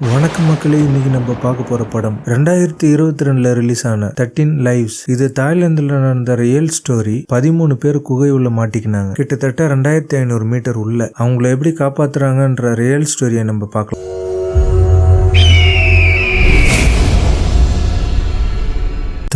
வணக்கம் மக்களே இன்னைக்கு நம்ம பார்க்க போற படம் ரெண்டாயிரத்தி இருபத்தி ரெண்டுல ரிலீஸ் ஆன தர்டீன் லைவ்ஸ் இது தாய்லாந்துல நடந்த ரியல் ஸ்டோரி பதிமூணு பேர் குகை உள்ள மாட்டிக்கினாங்க. கிட்டத்தட்ட ரெண்டாயிரத்தி ஐநூறு மீட்டர் உள்ள. அவங்கள எப்படி காப்பாத்துறாங்கன்ற ரியல் ஸ்டோரியை நம்ம பார்க்கலாம்.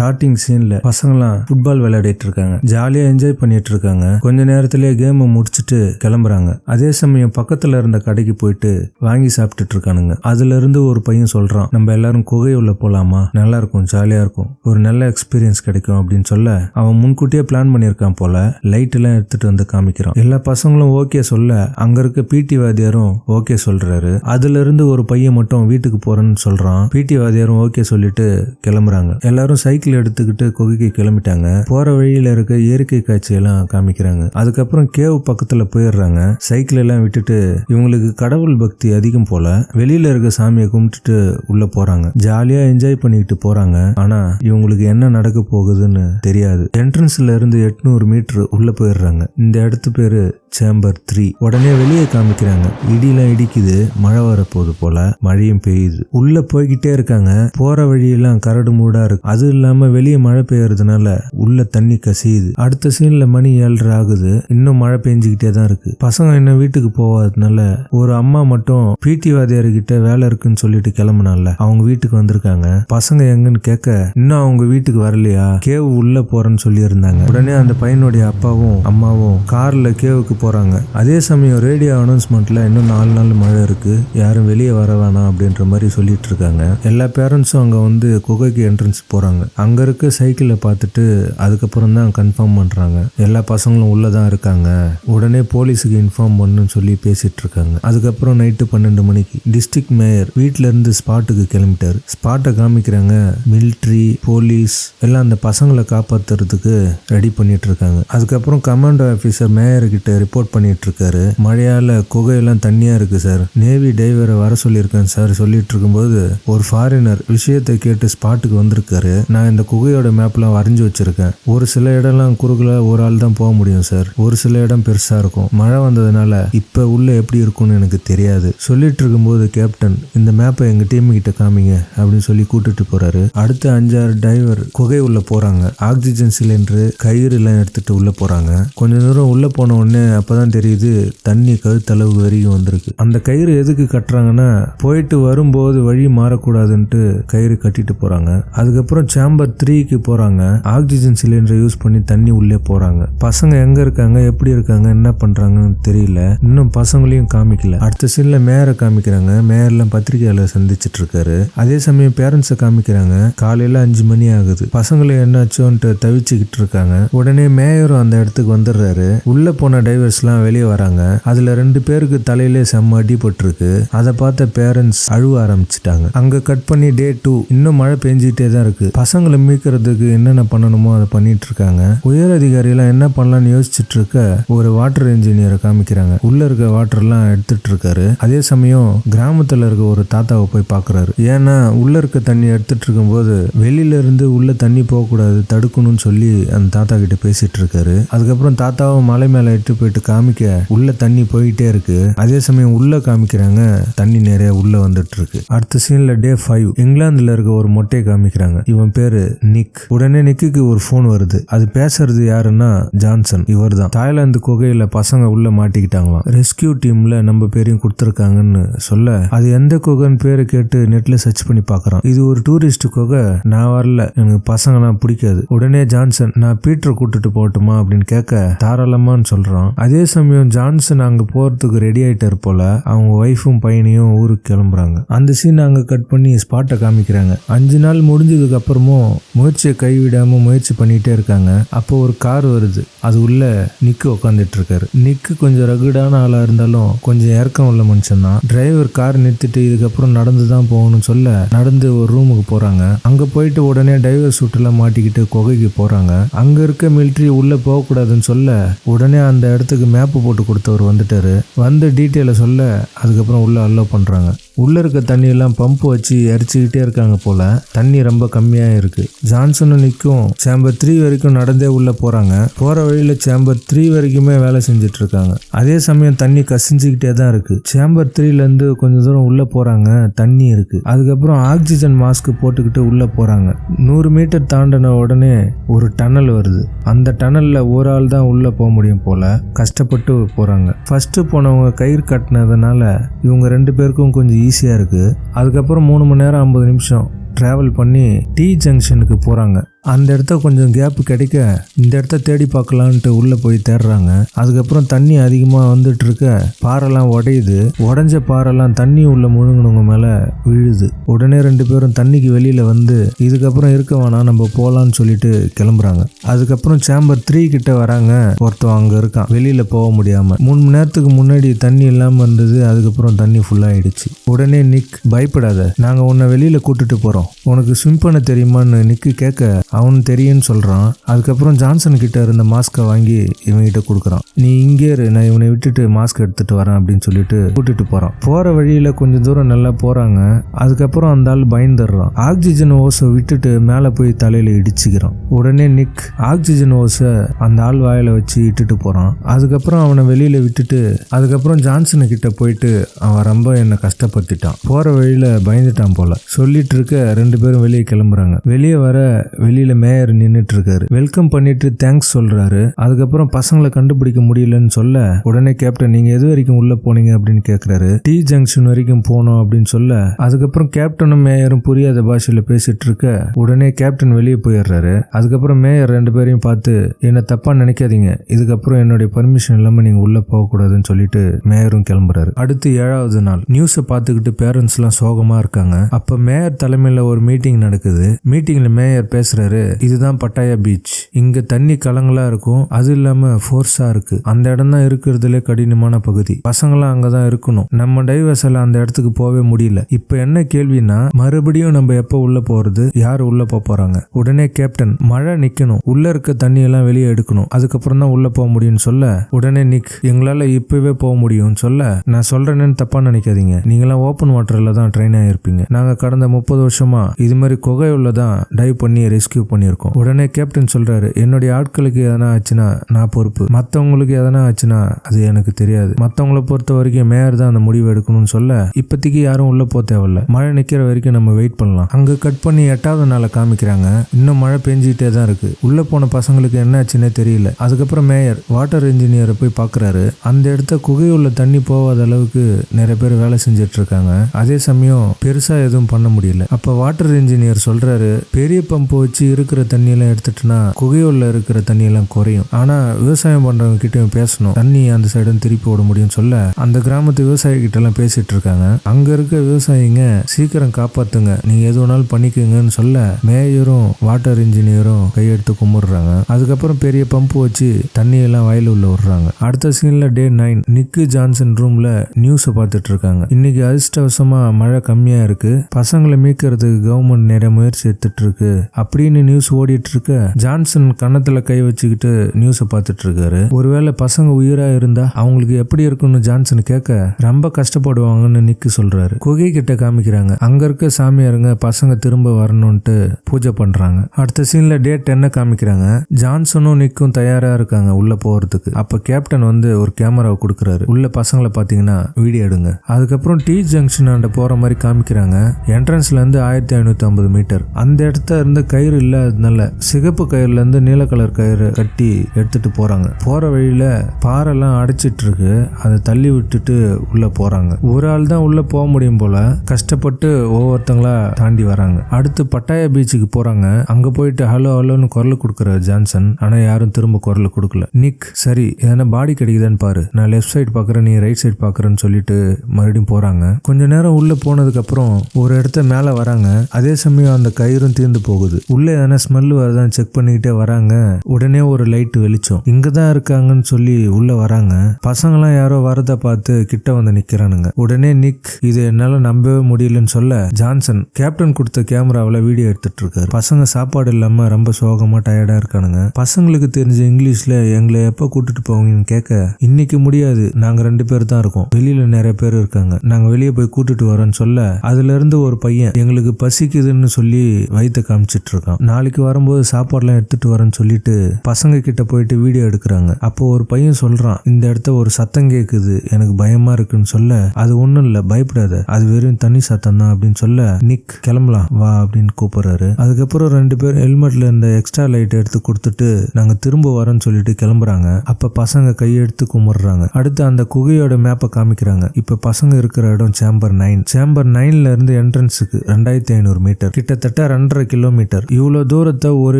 ஸ்டார்டிங் சீன்ல பசங்களாம் ஃபுட்பால் விளையாடிட்டு இருக்காங்க ஜாலியா என்ஜாய் பண்ணிட்டு இருக்காங்க கொஞ்ச நேரத்திலேயே கேமை முடிச்சுட்டு கிளம்புறாங்க. அதே சமயம் பக்கத்துல இருந்த கடைக்கு போயிட்டு வாங்கி சாப்பிட்டுட்டு இருக்கானுங்க அதுல இருந்து ஒரு பையன் சொல்றான் நம்ம எல்லாரும் குகை உள்ள போலாமா? நல்லா இருக்கும் ஜாலியா இருக்கும். ஒரு நல்ல எக்ஸ்பீரியன்ஸ் கிடைக்கும் அப்படின்னு சொல்ல அவன் முன்கூட்டியே பிளான் பண்ணியிருக்கான் போல லைட் எல்லாம் எடுத்துட்டு வந்து காமிக்கிறான். எல்லா பசங்களும் ஓகே சொல்ல அங்க இருக்க பிடி வாத்தியாரும் ஓகே சொல்றாரு. அதுல இருந்து ஒரு பையன் மட்டும் வீட்டுக்கு போறேன்னு சொல்றான். பிடி வாத்தியாரும் ஓகே சொல்லிட்டு கிளம்புறாங்க. எல்லாரும் சைக்கிள் எடுத்துக்கிட்டு குகைக்கு கிளம்பிட்டாங்க. போற வழியில இருக்க இயற்கை காட்சியெல்லாம் காமிக்கிறாங்க. அதுக்கப்புறம் கேவ் பக்கத்துல போயிடுறாங்க. சைக்கிள் எல்லாம் விட்டுட்டு இவங்களுக்கு கடவுள் பக்தி அதிகம் போல வெளியில இருக்க சாமியை கும்பிட்டுட்டு உள்ள போறாங்க. ஜாலியா என்ஜாய் பண்ணிக்கிட்டு போறாங்க. ஆனா இவங்களுக்கு என்ன நடக்க போகுதுன்னு தெரியாது. என்ட்ரன்ஸ்ல இருந்து எட்நூறு மீட்டர் உள்ள போயிடுறாங்க. இந்த இடத்து பேரு சேம்பர் த்ரீ உடனே வெளியே காமிக்கிறாங்க. இடிலாம் இடிக்குது. மழை வரப்போகுது போல. மழையும் பெய்யுது. உள்ள போய்கிட்டே இருக்காங்க. போற வழியெல்லாம் கரடு மூடா இருக்கு. அது இல்லாம வெளியே மழை பெய்யறதுனால உள்ள தண்ணி கசியுது. அடுத்த சீன்ல மணி ஏழரை ஆகுது. இன்னும் மழை பெஞ்சுக்கிட்டே தான் இருக்கு. பசங்க இன்னும் வீட்டுக்கு போகாததுனால ஒரு அம்மா மட்டும் பிடி வாத்தியார் கிட்ட வேலை இருக்குன்னு சொல்லிட்டு கிளம்புனால அவங்க வீட்டுக்கு வந்திருக்காங்க. பசங்க எங்கன்னு கேட்க இன்னும் அவங்க வீட்டுக்கு வரலையா? கேவ் உள்ள போறேன்னு சொல்லி இருந்தாங்க உடனே அந்த பையனுடைய அப்பாவும் அம்மாவும் கார்ல கேவுக்கு போறாங்க. அதே சமயம் ரேடியோ அனௌன்ஸ்மெண்ட்ல இன்னும் நாலு நாள் மழை இருக்கு. யாரும் வெளியே வர வேணாம் அப்படின்ற மாதிரி சொல்லிட்டு இருக்காங்க. எல்லா பேரண்ட்ஸும் அங்க வந்து குகைக்கு என்ட்ரன்ஸ் போறாங்க. அங்கே இருக்க சைக்கிளை பார்த்துட்டு அதுக்கப்புறம் தான் கன்ஃபார்ம் பண்ணுறாங்க எல்லா பசங்களும் உள்ளே தான் இருக்காங்க. உடனே போலீஸுக்கு இன்ஃபார்ம் பண்ணுன்னு சொல்லி பேசிகிட்டு இருக்காங்க. அதுக்கப்புறம் நைட்டு பன்னெண்டு மணிக்கு டிஸ்ட்ரிக்ட் மேயர் வீட்டிலேருந்து இருந்து ஸ்பாட்டுக்கு கிளம்பிட்டார். ஸ்பாட்டை காமிக்கிறாங்க. மிலிட்ரி போலீஸ் எல்லாம் அந்த பசங்களை காப்பாத்துறதுக்கு ரெடி பண்ணிட்டு இருக்காங்க. அதுக்கப்புறம் கமாண்டோ ஆஃபீஸர் மேயர்கிட்ட ரிப்போர்ட் பண்ணிட்டு இருக்காரு. மழையால் குகையெல்லாம் தண்ணியாக இருக்குது சார் நேவி டைவரை வர சொல்லியிருக்கேன் சார் சொல்லிட்டு இருக்கும்போது ஒரு ஃபாரினர் விஷயத்தை கேட்டு ஸ்பாட்டுக்கு வந்திருக்காரு. நான் இந்த குகையோட மேப்லாம் வரைஞ்சி வச்சிருக்கேன். ஒரு சில இடம்லாம் குறுகல ஒரு ஆள் தான் போக முடியும் சார் ஒரு சில இடம் பெருசா இருக்கும். மழை வந்ததுனால இப்ப உள்ள எப்படி இருக்கும்னு எனக்கு தெரியாது. சொல்லிட்டு இருக்கும்போது கேப்டன் இந்த மேப்பை எங்க டீம் கிட்ட காமிங்க அப்படின்னு சொல்லி கூட்டிட்டு போறாரு. அடுத்த அஞ்சாறு டைவர் குகை உள்ள போறாங்க. ஆக்சிஜன் சிலிண்டர் கயிறு எல்லாம் எடுத்துட்டு உள்ள போறாங்க. கொஞ்ச தூரம் உள்ள போன உடனே அப்பதான் தெரியுது தண்ணி கழுத்தளவு வரைக்கும் வந்திருக்கு. அந்த கயிறு எதுக்கு கட்டுறாங்கன்னா போயிட்டு வரும்போது வழி மாறக்கூடாதுன்ட்டு கயிறு கட்டிட்டு போறாங்க. அதுக்கப்புறம் சேம்பர் த்ரீக்கு போறாங்க. ஆக்சிஜன் சிலிண்டரை யூஸ் பண்ணி தண்ணி உள்ளே போறாங்க. பசங்க எங்கே இருக்காங்க? எப்படி இருக்காங்க? என்ன பண்றாங்கன்னு தெரியல. இன்னும் பசங்களையும் காமிக்கல. அடுத்த சீனில் மேயரை காமிக்கிறாங்க. மேயர்லாம் பத்திரிகையாளர் சந்திச்சிட்டு இருக்காரு. அதே சமயம் பேரண்ட்ஸை காமிக்கிறாங்க. காலையில் அஞ்சு மணி ஆகுது. பசங்களை என்னாச்சோன்ட்டு தவிச்சுக்கிட்டு இருக்காங்க. உடனே மேயரும் அந்த இடத்துக்கு வந்துடுறாரு. உள்ளே போன டைவர்ஸ்லாம் வெளியே வராங்க. அதுல ரெண்டு பேருக்கு தலையிலே செம்ம அடிபட்டிருக்கு. அதை பார்த்த பேரண்ட்ஸ் அழுவ ஆரம்பிச்சிட்டாங்க. அங்க கட் பண்ணி டே டூ இன்னும் மழை பெஞ்சிட்டே தான் இருக்கு. பசங்களை மீட்கிறதுக்கு என்னென்ன பண்ணணுமோ அதை பண்ணிட்டு இருக்காங்க உயர் அதிகாரியெல்லாம் என்ன பண்ணலாம்னு யோசிச்சுட்டு இருக்க ஒரு வாட்டர் இன்ஜினியரை காமிக்கிறாங்க. உள்ள இருக்க வாட்டர் எல்லாம் எடுத்துட்டு இருக்காரு அதே சமயம் கிராமத்துல இருக்க ஒரு தாத்தாவை போய் பாக்குறாரு. ஏன்னா உள்ள இருக்க தண்ணி எடுத்துட்டு இருக்கும்போது வெளியில இருந்து உள்ள தண்ணி போகக்கூடாது தடுக்கணும்னு சொல்லி அந்த தாத்தா கிட்ட பேசிட்டு இருக்காரு அதுக்கப்புறம் தாத்தாவும் மலை மேல இட்டு போயிட்டு காமிக்க உள்ள தண்ணி போயிட்டே இருக்கு. அதே சமயம் உள்ள காமிக்கிறாங்க தண்ணி நிறைய உள்ள வந்துட்டு இருக்கு அடுத்த சீன்ல டே ஃபைவ் இங்கிலாந்துல இருக்க ஒரு மொட்டையை காமிக்கிறாங்க. இவன் பேரு நிக் உடனே நிக்குக்கு ஒரு ஃபோன் வருது. அது பேசுறது யாருன்னா ஜான்சன் இவர் தான் தாய்லாந்து குகையில பசங்க உள்ள மாட்டிக்கிட்டாங்களாம். ரெஸ்கியூ டீம்ல நம்ம பேரையும் கொடுத்துருக்காங்கன்னு சொல்ல அது எந்த குகைன்னு பேரை கேட்டு நெட்ல சர்ச் பண்ணி பாக்குறான் இது ஒரு டூரிஸ்ட் குகை. நான் வரல. எனக்கு பசங்கலாம் பிடிக்காது. உடனே ஜான்சன் நான் பீட்டரை கூட்டுட்டு போகட்டுமா? அப்படின்னு கேட்க தாராளமான்னு சொல்றான். அதே சமயம் ஜான்சன் அங்க போறதுக்கு ரெடி ஆயிட்டாரு போல அவங்க ஒய்ஃபும் பையனையும் ஊருக்கு கிளம்புறாங்க. அந்த சீன் அங்க கட் பண்ணி ஸ்பாட்டை காமிக்கிறாங்க. அஞ்சு நாள் முடிஞ்சதுக்கு அப்புறமும் முயற்சியை கைவிடாமல் முயற்சி பண்ணிகிட்டே இருக்காங்க. அப்போ ஒரு கார் வருது. அது உள்ள நிக்கு உட்காந்துட்டு இருக்காரு நிக்கு கொஞ்சம் ரகுடான ஆளாக இருந்தாலும் கொஞ்சம் இறக்கம் உள்ள மனுஷன் தான். டிரைவர் கார் நிறுத்திட்டு இதுக்கப்புறம் நடந்து தான் போகணும்னு சொல்ல நடந்து ஒரு ரூமுக்கு போகிறாங்க அங்கே போயிட்டு உடனே டிரைவர் சூட்டெல்லாம் மாட்டிக்கிட்டு குகைக்கு போகிறாங்க அங்கே இருக்க மிலிட்ரி உள்ளே போகக்கூடாதுன்னு சொல்ல உடனே அந்த இடத்துக்கு மேப்பு போட்டு கொடுத்தவர் வந்துட்டாரு. வந்து டீட்டெயிலை சொல்ல அதுக்கப்புறம் உள்ளே அலோவ் பண்ணுறாங்க உள்ளே இருக்க தண்ணியெல்லாம் பம்ப் வச்சு எரிச்சுக்கிட்டே இருக்காங்க போல். தண்ணி ரொம்ப கம்மியாக இருக்குது ஜான்சனும் நிற்கும் சேம்பர் த்ரீ வரைக்கும் நடந்தே உள்ளே போகிறாங்க போகிற வழியில் சேம்பர் த்ரீ வரைக்குமே வேலை செஞ்சுட்டு இருக்காங்க. அதே சமயம் தண்ணி கசிஞ்சுக்கிட்டே தான் இருக்குது சேம்பர் த்ரீலேருந்து கொஞ்சம் தூரம் உள்ளே போகிறாங்க தண்ணி இருக்குது அதுக்கப்புறம் ஆக்சிஜன் மாஸ்க் போட்டுக்கிட்டு உள்ளே போகிறாங்க நூறு மீட்டர் தாண்டின உடனே ஒரு டனல் வருது. அந்த டனலில் ஒரு ஆள் தான் உள்ளே போக முடியும் போல் கஷ்டப்பட்டு போகிறாங்க ஃபஸ்ட்டு போனவங்க கயிறு கட்டினதுனால இவங்க ரெண்டு பேருக்கும் கொஞ்சம் ஈஸியாக இருக்குது அதுக்கப்புறம் மூணு மணி நேரம் ஐம்பது நிமிஷம் ட்ராவல் பண்ணி டி ஜங்ஷனுக்கு போகிறாங்க அந்த இடத்த கொஞ்சம் கேப் கிடைக்க இந்த இடத்த தேடி பார்க்கலான்ட்டு உள்ளே போய் தேடுறாங்க. அதுக்கப்புறம் தண்ணி அதிகமாக வந்துட்டு இருக்க பாறைலாம் உடையுது. உடஞ்ச பாறைலாம் தண்ணி உள்ள முழுங்கினவங்க மேலே விழுது. உடனே ரெண்டு பேரும் தண்ணிக்கு வெளியில் வந்து இதுக்கப்புறம் இருக்க வேணாம் நம்ம போகலான்னு சொல்லிட்டு கிளம்புறாங்க. அதுக்கப்புறம் சேம்பர் த்ரீ கிட்ட வராங்க. ஒருத்தன் அங்கே இருக்கான். வெளியில் போக முடியாமல் மூணு மணி நேரத்துக்கு முன்னாடி தண்ணி இல்லாமல் இருந்தது. அதுக்கப்புறம் தண்ணி ஃபுல்லாகிடுச்சு உடனே நிக் பயப்படாத. நாங்கள் உன்னை வெளியில் கூட்டுட்டு போகிறோம் உனக்கு ஸ்விம் பண்ண தெரியுமான்னு நிக்கு கேட்க அவன் தெரியும்னு சொல்கிறான் அதுக்கப்புறம் ஜான்சன் கிட்ட இருந்த மாஸ்கை வாங்கி இவன்கிட்ட கொடுக்குறான். நீ இங்கே இரு நான் இவனை விட்டுட்டு மாஸ்க் எடுத்துட்டு வரேன் அப்படின்னு சொல்லிட்டு கூட்டிட்டு போகிறான் போகிற வழியில் கொஞ்சம் தூரம் நல்லா போகிறாங்க அதுக்கப்புறம் அந்த ஆள் பயந்துடுறான். ஆக்சிஜன் ஓஸை விட்டுட்டு மேலே போய் தலையில் இடிச்சுக்கிறான். உடனே நிக் ஆக்சிஜன் ஓஸை அந்த ஆள் வாயில் வச்சு இட்டுட்டு போகிறான் அதுக்கப்புறம் அவனை வெளியில் விட்டுட்டு அதுக்கப்புறம் ஜான்சனு கிட்ட போயிட்டு அவன் ரொம்ப என்னை கஷ்டப்படுத்திட்டான். போகிற வழியில் பயந்துட்டான் போல. சொல்லிட்டு இருக்க ரெண்டு பேரும் வெளியே கிளம்புறாங்க. வெளியே வர வெளியே வெளியில மேயர் நின்றுட்டு இருக்காரு வெல்கம் பண்ணிட்டு தேங்க்ஸ் சொல்றாரு. அதுக்கப்புறம் பசங்களை கண்டுபிடிக்க முடியலன்னு சொல்ல உடனே கேப்டன் நீங்க எது வரைக்கும் உள்ள போனீங்க? அப்படின்னு கேக்குறாரு. டி ஜங்ஷன் வரைக்கும் போனோம் அப்படின்னு சொல்ல அதுக்கப்புறம் கேப்டனும் மேயரும் புரியாத பாஷையில பேசிட்டு இருக்க உடனே கேப்டன் வெளியே போயிடுறாரு. அதுக்கப்புறம் மேயர் ரெண்டு பேரையும் பார்த்து என்ன தப்பா நினைக்காதீங்க. இதுக்கப்புறம் என்னுடைய பர்மிஷன் இல்லாம நீங்க உள்ள போக கூடாதுன்னு சொல்லிட்டு மேயரும் கிளம்புறாரு. அடுத்து ஏழாவது நாள். நியூஸை பார்த்துக்கிட்டு பேரண்ட்ஸ் எல்லாம் சோகமா இருக்காங்க. அப்ப மேயர் தலைமையில ஒரு மீட்டிங் நடக்குது. மீட்டிங்ல மேயர் பேசுறாரு. இதுதான் பட்டாயா பீச். இங்க தண்ணி கலங்களாக இருக்கும். அது இல்லாமல் ஃபோர்ஸாக இருக்கு. அந்த இடம் தான் இருக்கிறதுலே கடினமான பகுதி. பசங்களாம் அங்கதான் இருக்கணும். நம்ம டைவர்ஸில் அந்த இடத்துக்கு போகவே முடியல. இப்போ என்ன கேள்வினா மறுபடியும் நம்ம எப்போ உள்ள போகிறது யார் உள்ள போக போகிறாங்க உடனே கேப்டன் மழை நிற்கணும் உள்ள இருக்க தண்ணியெல்லாம் வெளியே எடுக்கணும். அதுக்கப்புறம் தான் உள்ள போக முடியும்னு சொல்ல உடனே நிக் எங்களால் இப்பவே போக முடியும்னு சொல்ல நான் சொல்றேன்னு தப்பா நினைக்காதீங்க. நீங்களாம் ஓப்பன் வாட்டரில் தான் ட்ரெயின் ஆகிருப்பீங்க நாங்கள் கடந்த முப்பது வருஷமா இது மாதிரி குகையுள்ள தான் டைவ் பண்ணி ரெஸ்கியூ பண்ணியிருக்கோம். உடனே கேப்டன் சொல்றாரு என்னுடைய ஆட்களுக்கு எதனா ஆச்சுன்னா நான் பொறுப்பு. மற்றவங்களுக்கு எதனா ஆச்சுன்னா அது எனக்கு தெரியாது. மற்றவங்களை பொறுத்த வரைக்கும் மேயர் தான் அந்த முடிவு எடுக்கணும்னு சொல்ல இப்போதைக்கு யாரும் உள்ள போக தேவையில்ல. மழை நிற்கிற வரைக்கும் நம்ம வெயிட் பண்ணலாம். அங்கே கட் பண்ணி எட்டாவது நாளை காமிக்கிறாங்க. இன்னும் மழை பெஞ்சிட்டே தான் இருக்கு. உள்ள போன பசங்களுக்கு என்ன ஆச்சுன்னே தெரியல. அதுக்கப்புறம் மேயர் வாட்டர் இன்ஜினியரை போய் பார்க்குறாரு அந்த இடத்த குகையுள்ள தண்ணி போகாத அளவுக்கு நிறைய பேர் வேலை செஞ்சுட்டு இருக்காங்க. அதே சமயம் பெருசாக எதுவும் பண்ண முடியல. அப்போ வாட்டர் இன்ஜினியர் சொல்கிறாரு பெரிய பம்ப் வச்சு இருக்கிற தண்ணியெல்லாம் எடுத்துட்டுனா குகையுள்ள இருக்கிற தண்ணியெல்லாம் குறையும். ஆனா விவசாயம் பண்றவங்க கிட்டயும் பேசணும். தண்ணி அந்த சைடும் திருப்பி விட முடியும்னு சொல்ல அந்த கிராமத்து விவசாயி கிட்ட எல்லாம் பேசிட்டு இருக்காங்க. அங்க இருக்க விவசாயிங்க சீக்கிரம் காப்பாத்துங்க. நீங்க எது வேணாலும் பண்ணிக்கோங்கன்னு சொல்ல மேயரும் வாட்டர் இன்ஜினியரும் கையெடுத்து கும்பிடுறாங்க. அதுக்கப்புறம் பெரிய பம்பு வச்சு தண்ணியெல்லாம் வயல் உள்ள விடுறாங்க. அடுத்த சீன்ல டே நைன் நிக்கு ஜான்சன் ரூம்ல நியூஸை பார்த்துட்டு இருக்காங்க. இன்னைக்கு அதிர்ஷ்டவசமா மழை கம்மியா இருக்கு. பசங்களை மீட்கிறதுக்கு கவர்மெண்ட் நிறைய முயற்சி எடுத்துட்டு இருக்கு. அப்படின்னு நியூஸ் ஓடிட்டு இருக்க ஜான்சன் கன்னத்துல கை வச்சுக்கிட்டு நியூஸை பார்த்துட்டு இருக்காரு ஒருவேளை பசங்க உயிரா இருந்தா அவங்களுக்கு எப்படி இருக்கும்னு ஜான்சன் கேட்க ரொம்ப கஷ்டப்படுவாங்கன்னு நிக்கு சொல்றாரு. குகை கிட்ட காமிக்கிறாங்க. அங்க இருக்க சாமியாருங்க பசங்க திரும்ப வரணும்ட்டு பூஜை பண்றாங்க. அடுத்த சீன்ல டேட் என்ன காமிக்கிறாங்க? ஜான்சனும் நிக்கும் தயாரா இருக்காங்க உள்ள போறதுக்கு. அப்ப கேப்டன் வந்து ஒரு கேமராவை கொடுக்குறாரு. உள்ள பசங்களை பாத்தீங்கன்னா வீடியோ எடுங்க. அதுக்கப்புறம் டி ஜங்ஷன் ஆண்ட போற மாதிரி காமிக்கிறாங்க. என்ட்ரன்ஸ்ல இருந்து ஆயிரத்தி ஐநூத்தி ஐம்பது மீட்டர் அந்த இடத்த இருந்து கயிறு இல்லாததுனால சிகப்பு கயிறுலேருந்து நீல கலர் கயிறு கட்டி எடுத்துட்டு போகிறாங்க போகிற வழியில் பாறைலாம் அடைச்சிட்டு இருக்கு அதை தள்ளி விட்டுட்டு உள்ளே போகிறாங்க ஒரு ஆள் தான் உள்ளே போக முடியும் போல் கஷ்டப்பட்டு ஒவ்வொருத்தங்களா தாண்டி வராங்க. அடுத்து பட்டாயா பீச்சுக்கு போகிறாங்க அங்கே போயிட்டு ஹலோ ஹலோன்னு குரல் கொடுக்குற ஜான்சன். ஆனால் யாரும் திரும்ப குரல் கொடுக்கல. நிக் சரி எதனா பாடி கிடைக்குதான்னு பாரு. நான் லெஃப்ட் சைடு பார்க்குறேன் நீ ரைட் சைடு பார்க்குறேன்னு சொல்லிட்டு மறுபடியும் போகிறாங்க கொஞ்ச நேரம் உள்ளே போனதுக்கப்புறம் ஒரு இடத்த மேலே வராங்க. அதே சமயம் அந்த கயிறும் தீர்ந்து போகுது. உள்ள எதனா ஸ்மெல் வருதான்னு செக் பண்ணிக்கிட்டே வராங்க. உடனே ஒரு லைட் வெளிச்சம். இங்கே தான் இருக்காங்கன்னு சொல்லி உள்ள வராங்க. பசங்களாம் யாரோ வரதை பார்த்து கிட்ட வந்து நிக்கிறானுங்க. உடனே நிக் இது என்னால நம்பவே முடியலன்னு சொல்ல ஜான்சன் கேப்டன் கொடுத்த கேமராவில் வீடியோ எடுத்துட்டு இருக்காரு பசங்க சாப்பாடு இல்லாம ரொம்ப சோகமா டயர்டா இருக்கானுங்க. பசங்களுக்கு தெரிஞ்ச இங்கிலீஷ்ல எங்களை எப்ப கூட்டிட்டு போவீங்கன்னு கேட்க இன்னைக்கு முடியாது. நாங்க ரெண்டு பேர் தான் இருக்கோம். வெளியில நிறைய பேர் இருக்காங்க. நாங்க வெளியே போய் கூட்டிட்டு வரோம்னு சொல்ல அதுல இருந்து ஒரு பையன் எங்களுக்கு பசிக்குதுன்னு சொல்லி வயிற்று காமிச்சிட்டு இருக்கான் நாளைக்கு வரும்போது சாப்பாடுலாம் எடுத்துட்டு வரேன்னு சொல்லிட்டு பசங்க கிட்ட போயிட்டு வீடியோ எடுக்கிறாங்க. அப்போ ஒரு பையன் சொல்றான் இந்த இடத்த ஒரு சத்தம் கேட்குது எனக்கு பயமா இருக்குன்னு சொல்ல. அது ஒன்றும் இல்லை பயப்படாத அது வெறும் தனி சத்தம் தான் அப்படின்னு சொல்ல நிக் கிளம்பலாம் வா அப்படின்னு கூப்பிடுறாரு. அதுக்கப்புறம் ரெண்டு பேர் ஹெல்மெட்ல இருந்த எக்ஸ்ட்ரா லைட் எடுத்து கொடுத்துட்டு நாங்க திரும்ப வரோன்னு சொல்லிட்டு கிளம்புறாங்க. அப்ப பசங்க கையெடுத்து கும்பிடுறாங்க அடுத்து அந்த குகையோட மேப்பை காமிக்கிறாங்க. இப்ப பசங்க இருக்கிற இடம் சேம்பர் நைன் சேம்பர் நைன்ல இருந்து என்ட்ரன்ஸுக்கு ரெண்டாயிரத்தி ஐநூறு மீட்டர். கிட்டத்தட்ட ரெண்டரை கிலோமீட்டர். இவ்வளோ இவ்வளோ தூரத்தை ஒரு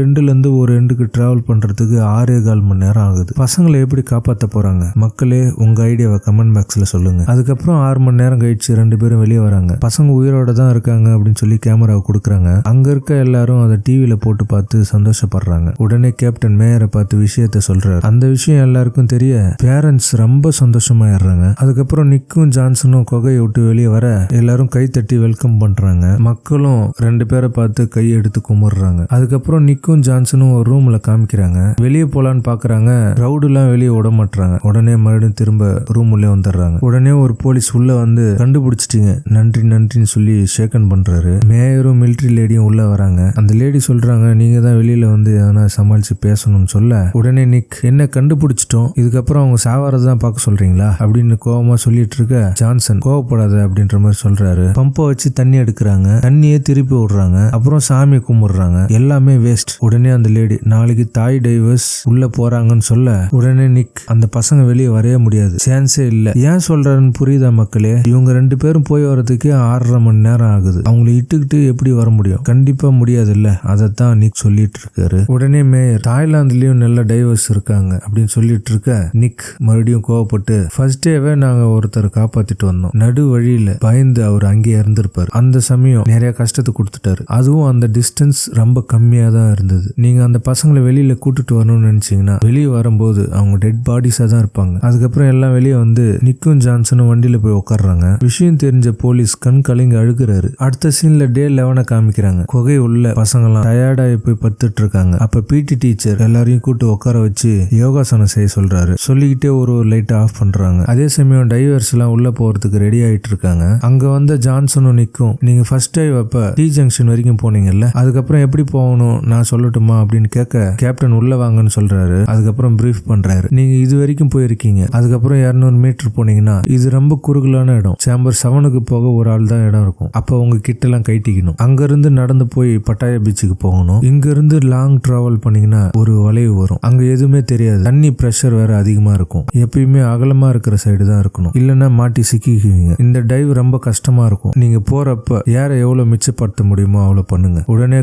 எண்டுலேருந்து ஒரு எண்டுக்கு ட்ராவல் பண்ணுறதுக்கு ஆறே கால் மணி நேரம் ஆகுது. பசங்களை எப்படி காப்பாற்ற போகிறாங்க மக்களே உங்கள் ஐடியாவை கமெண்ட் பாக்ஸில் சொல்லுங்கள் அதுக்கப்புறம் ஆறு மணி நேரம் கழிச்சு ரெண்டு பேரும் வெளியே வராங்க. பசங்க உயிரோட தான் இருக்காங்க அப்படின்னு சொல்லி கேமராவை கொடுக்குறாங்க. அங்கே இருக்க எல்லாரும் அதை டிவியில் போட்டு பார்த்து சந்தோஷப்படுறாங்க. உடனே கேப்டன் மேயரை பார்த்து விஷயத்த சொல்கிறார் அந்த விஷயம் எல்லாருக்கும் தெரிய பேரண்ட்ஸ் ரொம்ப சந்தோஷமாயிடுறாங்க. அதுக்கப்புறம் நிக்கும் ஜான்சனும் குகையை விட்டு வெளியே வர எல்லாரும் கை தட்டி வெல்கம் பண்ணுறாங்க மக்களும் ரெண்டு பேரை பார்த்து கையை எடுத்து கும்பிடுறாங்க அதுக்கப்புறம் நிக்கும் ஜான்சனும் ஒரு ரூம்ல காமிக்கிறாங்க. வெளியே போலான்னு பாக்குறாங்க. crowd எல்லாம் வெளியே விட மாட்டுறாங்க உடனே மறுபடியும் திரும்ப ரூம் உள்ளே வந்துடுறாங்க. உடனே ஒரு போலீஸ் உள்ள வந்து கண்டுபிடிச்சிட்டீங்க. நன்றி நன்றின்னு சொல்லி ஷேக்கன் பண்றாரு. மேயரும் மிலிட்ரி லேடியும் உள்ள வராங்க. அந்த லேடி சொல்றாங்க நீங்க தான் வெளியில வந்து எதனா சமாளிச்சு பேசணும்னு சொல்ல. உடனே நிக் என்ன கண்டுபிடிச்சிட்டோம்? இதுக்கப்புறம் அவங்க சாவாரதை தான் பார்க்க சொல்றீங்களா? அப்படின்னு கோவமா சொல்லிட்டு இருக்க ஜான்சன் கோவப்படாத அப்படின்ற மாதிரி சொல்றாரு. பம்பை வச்சு தண்ணி எடுக்கிறாங்க. தண்ணியே திருப்பி விடுறாங்க. அப்புறம் சாமி கும்பிடுறாங்க. எல்லாமே வேஸ்ட் உடனே அந்த லேடி நாளைக்கு தாய் டைவர்ஸ் உள்ள போறாங்கன்னு சொல்ல உடனே நிக். அந்த பசங்க வெளியே வரவே முடியாது. சான்ஸே இல்ல. ஏன் சொல்றாருன்னு புரியுதா மக்களே? இவங்க ரெண்டு பேரும் போய் வரதுக்கே ஆறரை மணி நேரம் ஆகுது. அவங்கள இட்டுக்கிட்டு எப்படி வர முடியும்? கண்டிப்பா முடியாது இல்ல அதைத்தான் நிக் சொல்லிட்டு இருக்காரு. உடனே மேயர் தாய்லாந்துலயும் நல்ல டைவர்ஸ் இருக்காங்க. அப்படின்னு சொல்லிட்டு இருக்க நிக் மறுபடியும் கோவப்பட்டு ஃபர்ஸ்ட் டேவே நாங்க ஒருத்தர் காப்பாத்திட்டு வந்தோம். நடு வழியில பயந்து அவர் அங்கேயே இருந்திருப்பாரு. அந்த சமயம் நிறைய கஷ்டத்தை கொடுத்துட்டாரு. அதுவும் அந்த டிஸ்டன்ஸ் ரொம்ப கம்மியாக தான் இருந்தது. நீங்கள் அந்த பசங்களை வெளியில் கூட்டிட்டு வரணும்னு நினச்சிங்கன்னா வெளியே வரும்போது அவங்க டெட் பாடிஸாக தான் இருப்பாங்க. அதுக்கப்புறம் எல்லாம் வெளியே வந்து நிக்கும் ஜான்சனும் வண்டியில் போய் உட்காடுறாங்க விஷயம் தெரிஞ்ச போலீஸ் கண் கலங்கி அழுகுறாரு. அடுத்த சீனில் டே லெவனை காமிக்கிறாங்க. குகை உள்ள பசங்களாம் டயர்டாகி போய் படுத்துட்டு இருக்காங்க அப்போ பிடி டீச்சர் எல்லாரையும் கூட்டு உட்கார வச்சு யோகாசனம் செய்ய சொல்றாரு. சொல்லிக்கிட்டே ஒரு ஒரு லைட்டை ஆஃப் பண்றாங்க. அதே சமயம் டைவர்ஸ் எல்லாம் உள்ள போறதுக்கு ரெடி ஆயிட்டு இருக்காங்க அங்க வந்த ஜான்சனும் நிற்கும் நீங்க ஃபர்ஸ்ட் டைவ் அப்ப டி ஜங்ஷன் வரைக்கும் போனீங்கல்ல அதுக்கப்புறம் எப்படி போகணும் நான் சொல்லட்டுமா அப்படின்னு கேட்க கேப்டன் உள்ள வாங்கன்னு சொல்றாரு. அதுக்கப்புறம் பிரீஃப் பண்றாரு. நீங்க இது வரைக்கும் போயிருக்கீங்க. அதுக்கப்புறம் இரநூறு மீட்டர் போனீங்கன்னா இது ரொம்ப குறுகலான இடம். சேம்பர் செவனுக்கு போக ஒரு ஆள் தான் இடம் இருக்கும். அப்ப உங்க கிட்ட எல்லாம் கைட்டிக்கணும். அங்க இருந்து நடந்து போய் பட்டாயா பீச்சுக்கு போகணும். இங்க இருந்து லாங் டிராவல் பண்ணீங்கன்னா ஒரு வளைவு வரும். அங்க எதுவுமே தெரியாது. தண்ணி ப்ரெஷர் வேற அதிகமா இருக்கும். எப்பயுமே அகலமா இருக்கிற சைடு தான் இருக்கணும். இல்லைன்னா மாட்டி சிக்கிக்குவீங்க. இந்த டைவ் ரொம்ப கஷ்டமா இருக்கும். நீங்க போறப்ப யாரை எவ்வளவு மிச்சப்படுத்த முடியுமோ அவ்வளவு பண்ணுங்க. உடனே